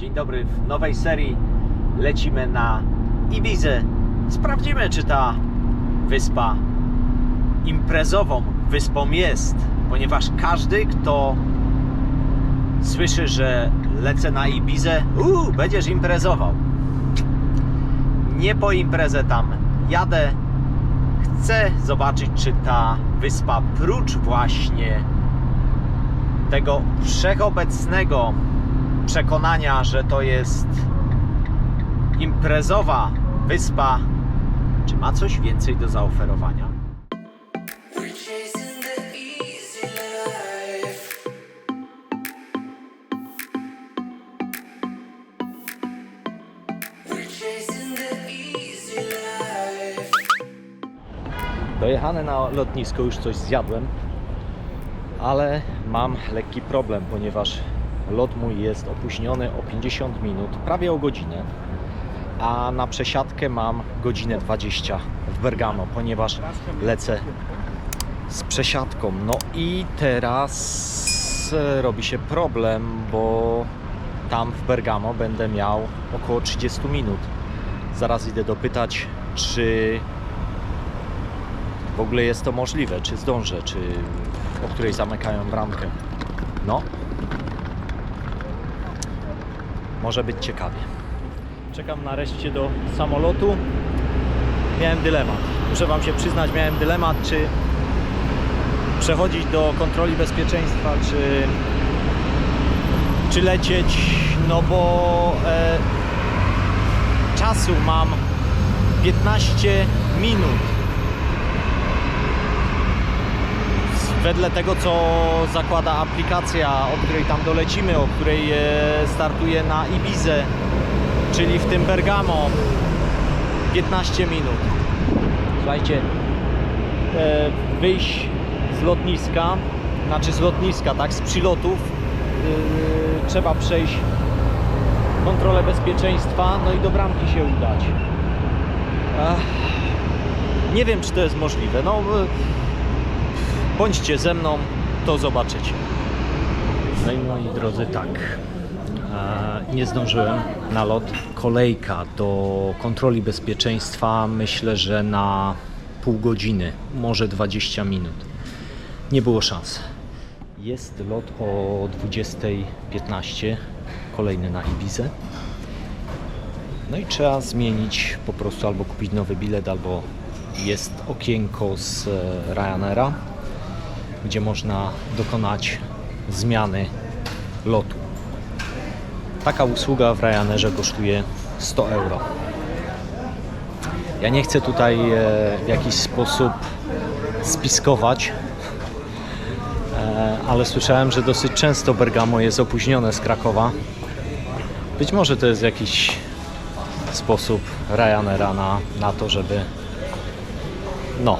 Dzień dobry, w nowej serii lecimy na Ibizę. Sprawdzimy, czy ta wyspa imprezową wyspą jest, ponieważ każdy, kto słyszy, że lecę na Ibizę, uuu, będziesz imprezował. Nie po imprezę tam jadę. Chcę zobaczyć, czy ta wyspa, prócz właśnie tego wszechobecnego przekonania, że to jest imprezowa wyspa, czy ma coś więcej do zaoferowania? Dojechane na lotnisko już coś zjadłem, ale mam lekki problem, ponieważ lot mój jest opóźniony o 50 minut, prawie o godzinę, a na przesiadkę mam godzinę 20 w Bergamo, ponieważ lecę z przesiadką. No i teraz e, robi się problem, bo tam w Bergamo będę miał około 30 minut. Zaraz idę dopytać, czy w ogóle jest to możliwe, czy zdążę, czy o której zamykają bramkę. No, może być ciekawie. Czekam nareszcie do samolotu. Miałem dylemat. Muszę Wam się przyznać, miałem dylemat, czy przechodzić do kontroli bezpieczeństwa, czy, czy lecieć, no bo e, czasu mam 15 minut wedle tego, co zakłada aplikacja, o której tam dolecimy, o której e, startuje na Ibizę, czyli w tym Bergamo 15 minut. Słuchajcie, e, wyjść z lotniska, znaczy z lotniska, tak, z przylotów e, trzeba przejść kontrolę bezpieczeństwa, no i do bramki się udać. Ach, nie wiem, czy to jest możliwe. No, bądźcie ze mną, to zobaczycie. No i moi drodzy, tak. E, Nie zdążyłem na lot. Kolejka do kontroli bezpieczeństwa myślę, że na pół godziny, może 20 minut. Nie było szans. Jest lot o 20.15, kolejny na Ibizę. No i trzeba zmienić po prostu albo kupić nowy bilet, albo jest okienko z e, Ryanaira, gdzie można dokonać zmiany lotu. Taka usługa w Ryanerze kosztuje 100 euro. Ja nie chcę tutaj e, w jakiś sposób spiskować, e, ale słyszałem, że dosyć często Bergamo jest opóźnione z Krakowa. Być może to jest jakiś sposób Ryanaira na, na to, żeby no,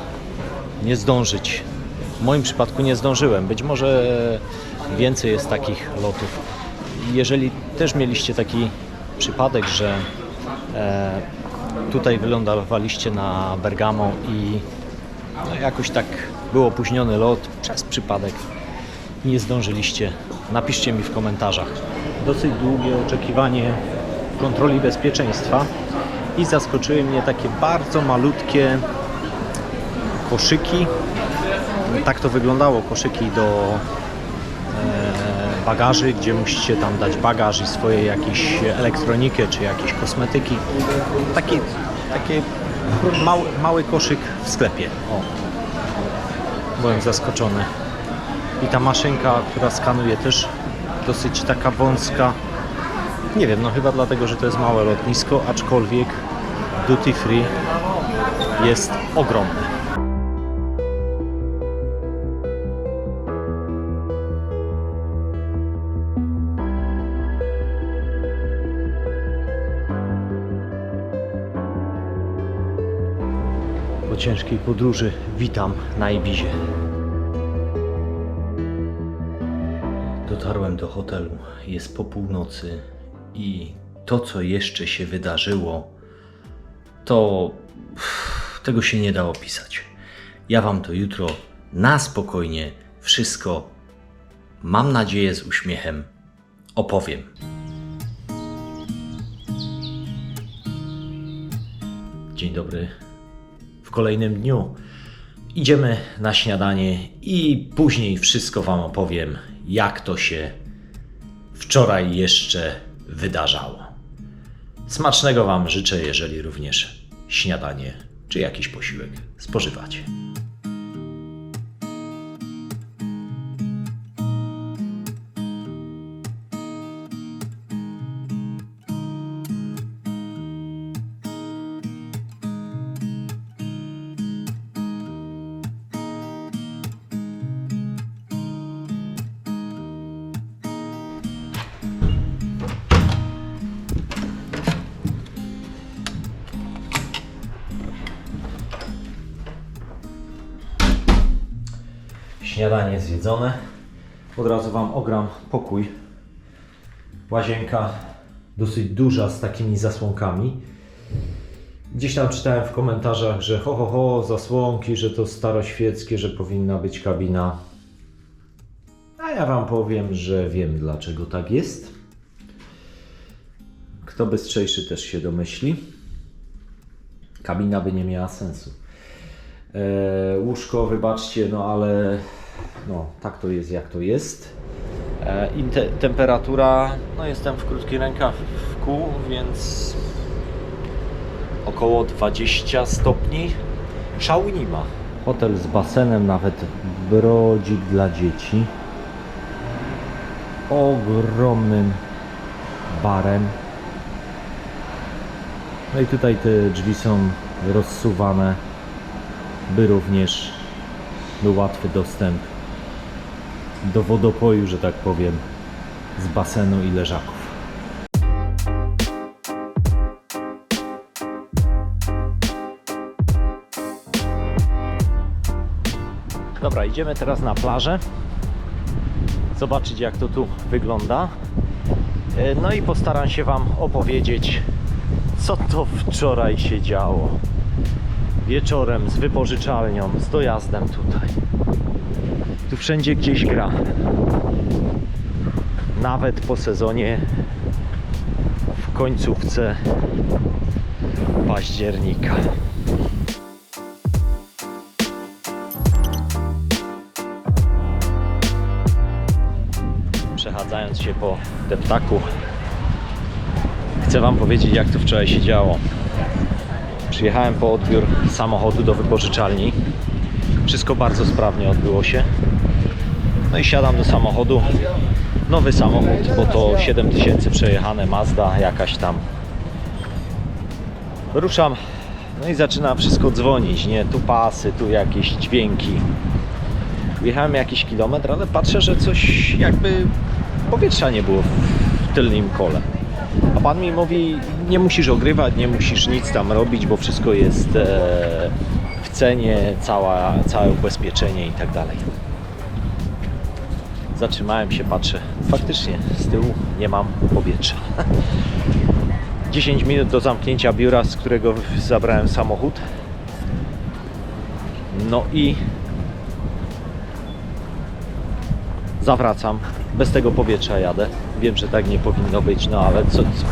nie zdążyć. W moim przypadku nie zdążyłem. Być może więcej jest takich lotów. Jeżeli też mieliście taki przypadek, że e, tutaj wylądowaliście na Bergamo i no, jakoś tak był opóźniony lot przez przypadek, nie zdążyliście, napiszcie mi w komentarzach. Dosyć długie oczekiwanie kontroli bezpieczeństwa i zaskoczyły mnie takie bardzo malutkie koszyki. Tak to wyglądało, koszyki do e, bagaży, gdzie musicie tam dać bagaż i swoje jakieś elektronikę czy jakieś kosmetyki. Taki, taki mały, mały koszyk w sklepie. O. Byłem zaskoczony. I ta maszynka, która skanuje też dosyć taka wąska. Nie wiem, no chyba dlatego, że to jest małe lotnisko, aczkolwiek duty free jest ogromne. ciężkiej podróży witam na Ibizie. Dotarłem do hotelu, jest po północy i to, co jeszcze się wydarzyło, to tego się nie da opisać. Ja Wam to jutro na spokojnie wszystko, mam nadzieję z uśmiechem, opowiem. Dzień dobry. W kolejnym dniu idziemy na śniadanie i później wszystko Wam opowiem, jak to się wczoraj jeszcze wydarzało. Smacznego Wam życzę, jeżeli również śniadanie czy jakiś posiłek spożywacie. Śniadanie zjedzone. Od razu Wam ogram pokój. Łazienka dosyć duża z takimi zasłonkami. Gdzieś tam czytałem w komentarzach, że ho, ho, ho, zasłonki, że to staroświeckie, że powinna być kabina. A ja Wam powiem, że wiem dlaczego tak jest. Kto bystrzejszy też się domyśli. Kabina by nie miała sensu. E, łóżko, wybaczcie, no ale no, tak to jest jak to jest. E, I te, temperatura, no jestem w krótkich kół, więc około 20 stopni. Szału nie ma. Hotel z basenem, nawet brodzik dla dzieci. Ogromnym barem. No i tutaj te drzwi są rozsuwane by również był łatwy dostęp do wodopoju, że tak powiem, z basenu i leżaków. Dobra, idziemy teraz na plażę. Zobaczyć jak to tu wygląda. E, No i postaram się Wam opowiedzieć, co to wczoraj się działo wieczorem z wypożyczalnią, z dojazdem tutaj. Wszędzie gdzieś gra. Nawet po sezonie w końcówce października. Przechadzając się po deptaku, chcę Wam powiedzieć, jak to wczoraj się działo. Przyjechałem po odbiór samochodu do wypożyczalni. Wszystko bardzo sprawnie odbyło się. No i siadam do samochodu. Nowy samochód, bo to 7000 przejechane Mazda jakaś tam. Ruszam. No i zaczyna wszystko dzwonić, nie? Tu pasy, tu jakieś dźwięki. Wjechałem jakiś kilometr, ale patrzę, że coś jakby powietrza nie było w tylnym kole. A pan mi mówi, nie musisz ogrywać, nie musisz nic tam robić, bo wszystko jest e, w cenie, cała, całe ubezpieczenie i tak dalej. Zatrzymałem się, patrzę. Faktycznie z tyłu nie mam powietrza. 10 minut do zamknięcia biura, z którego zabrałem samochód. No i zawracam. Bez tego powietrza jadę. Wiem, że tak nie powinno być, no ale co, co?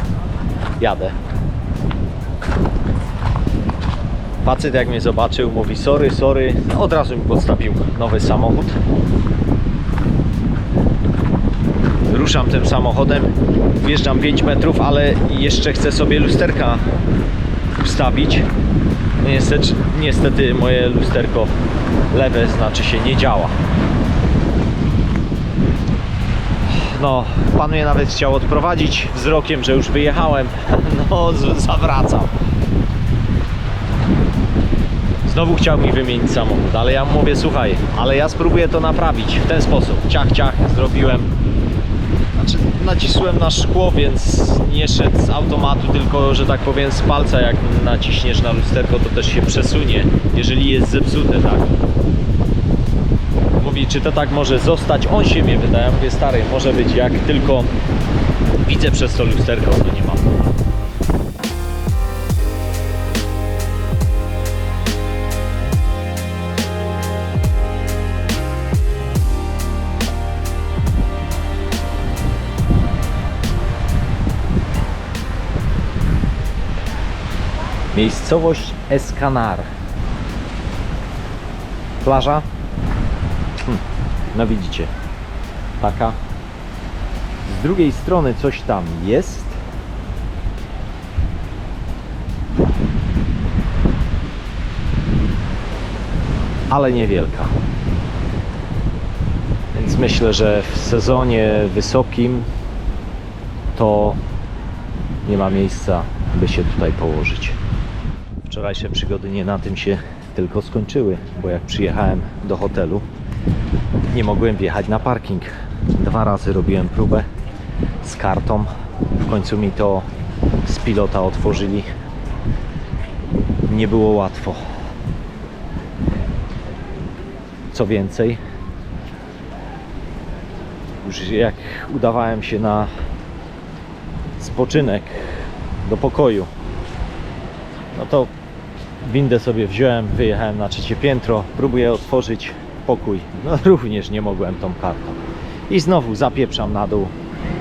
jadę. Facet jak mnie zobaczył, mówi sorry, sorry. No, od razu mi podstawił nowy samochód. Ruszam tym samochodem, wjeżdżam 5 metrów, ale jeszcze chcę sobie lusterka ustawić. No niestety, niestety moje lusterko lewe znaczy się nie działa. No, pan mnie nawet chciał odprowadzić wzrokiem, że już wyjechałem. No, zawracam. Znowu chciał mi wymienić samochód, ale ja mu mówię, słuchaj, ale ja spróbuję to naprawić w ten sposób. Ciach, ciach, zrobiłem. Nacisłem na szkło, więc nie szedł z automatu, tylko, że tak powiem, z palca. Jak naciśniesz na lusterko, to też się przesunie, jeżeli jest zepsute, tak? Mówi, czy to tak może zostać? On się mnie wydaje. Ja mówię, stary, może być jak tylko widzę przez to lusterko, to nie mam. Miejscowość Escanar. Plaża? Hm, no widzicie. Taka. Z drugiej strony coś tam jest. Ale niewielka. Więc myślę, że w sezonie wysokim to nie ma miejsca, by się tutaj położyć. Wczorajsze przygody nie na tym się tylko skończyły, bo jak przyjechałem do hotelu, nie mogłem wjechać na parking. Dwa razy robiłem próbę z kartą. W końcu mi to z pilota otworzyli. Nie było łatwo. Co więcej, już jak udawałem się na spoczynek do pokoju, no to windę sobie wziąłem, wyjechałem na trzecie piętro, próbuję otworzyć pokój. No również nie mogłem tą kartą. I znowu zapieprzam na dół.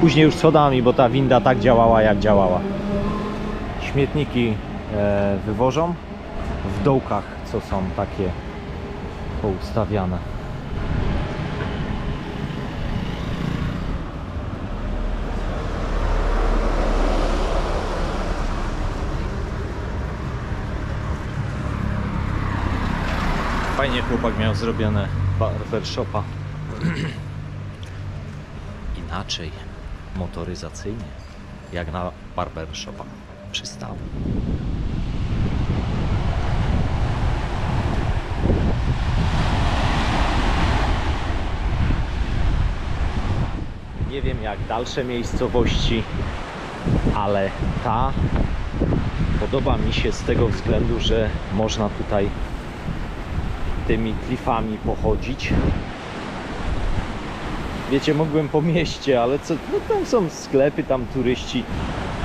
Później już schodami, bo ta winda tak działała jak działała. Śmietniki e, wywożą w dołkach, co są takie poustawiane. Fajnie chłopak miał zrobione barbershopa. Inaczej, motoryzacyjnie, jak na barbershopa. Przystało. Nie wiem jak dalsze miejscowości, ale ta podoba mi się z tego względu, że można tutaj tymi klifami pochodzić. Wiecie, mógłbym po mieście, ale co, no tam są sklepy, tam turyści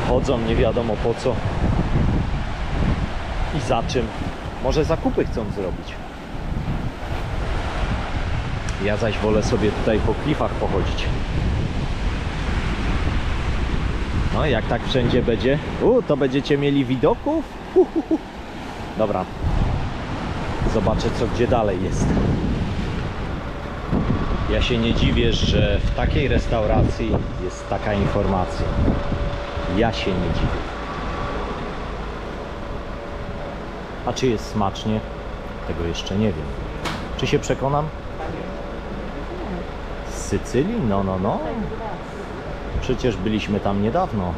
chodzą nie wiadomo po co i za czym. Może zakupy chcą zrobić. Ja zaś wolę sobie tutaj po klifach pochodzić. No jak tak wszędzie będzie, u, to będziecie mieli widoków. Hu, hu, hu. Dobra, zobaczę co gdzie dalej jest. Ja się nie dziwię, że w takiej restauracji jest taka informacja. Ja się nie dziwię. A czy jest smacznie? Tego jeszcze nie wiem. Czy się przekonam? Z Sycylii? No, no, no. Przecież byliśmy tam niedawno.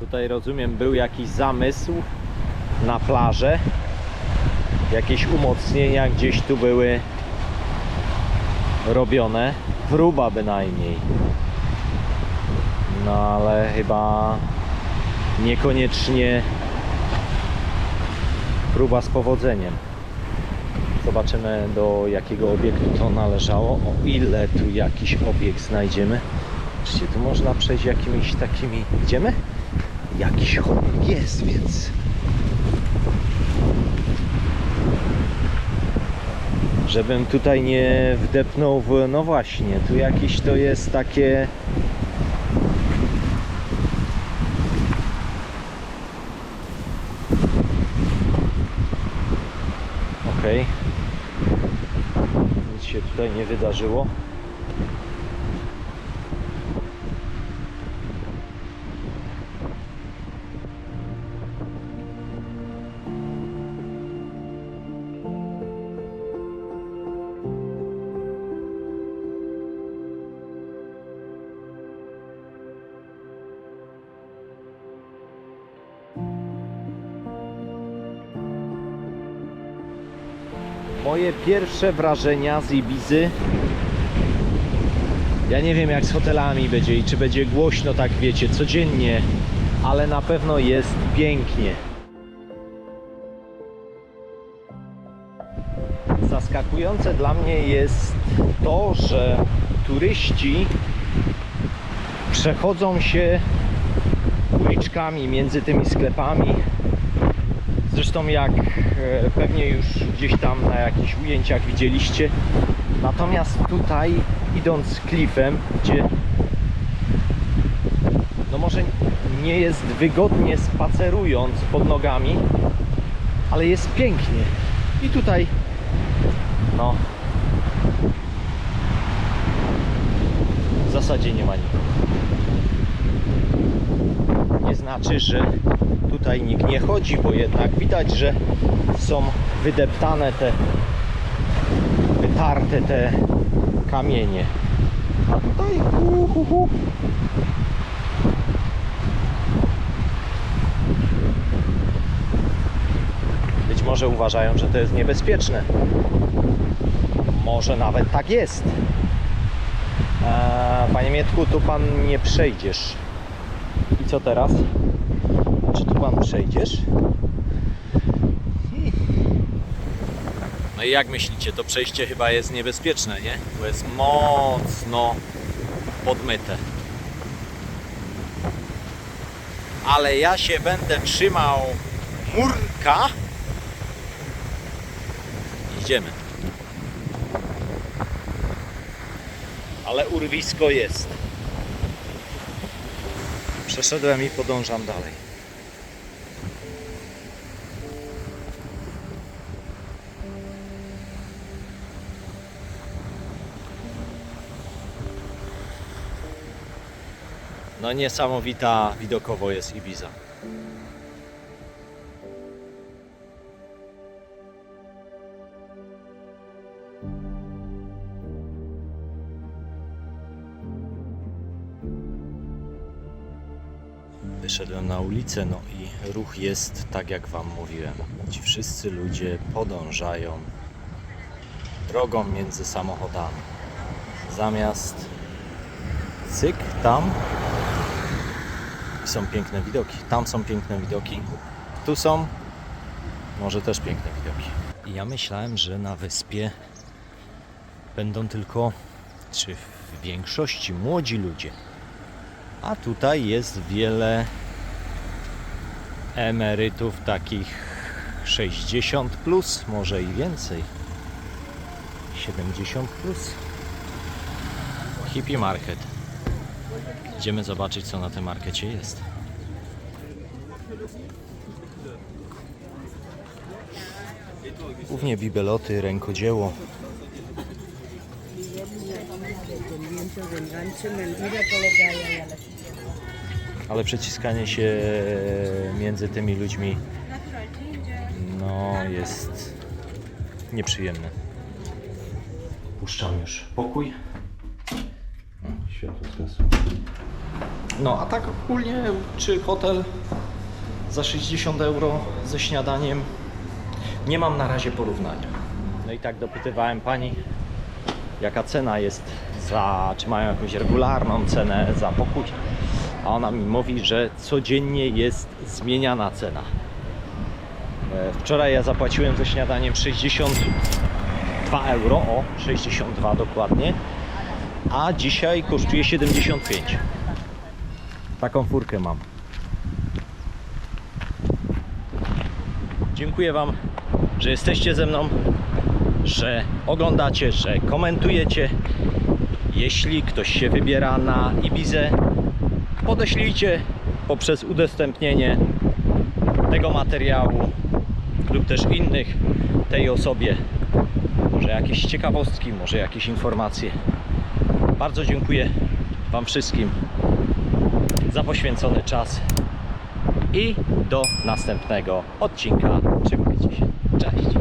Tutaj rozumiem, był jakiś zamysł na plażę jakieś umocnienia gdzieś tu były robione. Próba bynajmniej. No ale chyba niekoniecznie próba z powodzeniem. Zobaczymy do jakiego obiektu to należało. O ile tu jakiś obiekt znajdziemy. Zobaczcie, tu można przejść jakimiś takimi... Idziemy? Jakiś chodnik jest, więc żebym tutaj nie wdepnął w... No właśnie, tu jakieś to jest takie... Okej. Nic się tutaj nie wydarzyło. Moje pierwsze wrażenia z Ibizy. Ja nie wiem jak z hotelami będzie i czy będzie głośno, tak wiecie, codziennie, ale na pewno jest pięknie. Zaskakujące dla mnie jest to, że turyści przechodzą się uliczkami między tymi sklepami Zresztą jak pewnie już gdzieś tam na jakichś ujęciach widzieliście. Natomiast tutaj idąc klifem, gdzie no może nie jest wygodnie spacerując pod nogami, ale jest pięknie. I tutaj, no, w zasadzie nie ma nikogo. Nie znaczy, że tutaj nikt nie chodzi, bo jednak widać, że są wydeptane te, wytarte te kamienie. A tutaj hu, hu, hu. Być może uważają, że to jest niebezpieczne. Może nawet tak jest. Panie Mietku, tu pan nie przejdziesz. I co teraz? Czy tu pan przejdziesz? No i jak myślicie, to przejście chyba jest niebezpieczne, nie? Bo jest mocno podmyte. Ale ja się będę trzymał murka. Idziemy. Ale urwisko jest. Przeszedłem i podążam dalej. No niesamowita widokowo jest Ibiza. Wyszedłem na ulicę, no i ruch jest tak jak Wam mówiłem. Ci wszyscy ludzie podążają drogą między samochodami. Zamiast cyk, tam są piękne widoki. Tam są piękne widoki. Tu są może też piękne widoki. I Ja myślałem, że na wyspie będą tylko, czy w większości młodzi ludzie. A tutaj jest wiele emerytów takich 60 plus, może i więcej. 70 plus. Hippie Market. Idziemy zobaczyć, co na tym markecie jest. Głównie bibeloty, rękodzieło. Ale przeciskanie się między tymi ludźmi no jest nieprzyjemne. Puszczam już pokój. O, Światło zgasło. No a tak ogólnie czy hotel za 60 euro ze śniadaniem nie mam na razie porównania. No i tak dopytywałem pani jaka cena jest za, czy mają jakąś regularną cenę za pokój. A ona mi mówi, że codziennie jest zmieniana cena. E, Wczoraj ja zapłaciłem za śniadaniem 62 euro, o 62 dokładnie, a dzisiaj kosztuje 75. Taką furkę mam. Dziękuję Wam, że jesteście ze mną, że oglądacie, że komentujecie. Jeśli ktoś się wybiera na Ibizę, podeślijcie poprzez udostępnienie tego materiału lub też innych tej osobie. Może jakieś ciekawostki, może jakieś informacje. Bardzo dziękuję Wam wszystkim za poświęcony czas i do następnego odcinka. Trzymajcie się. Cześć.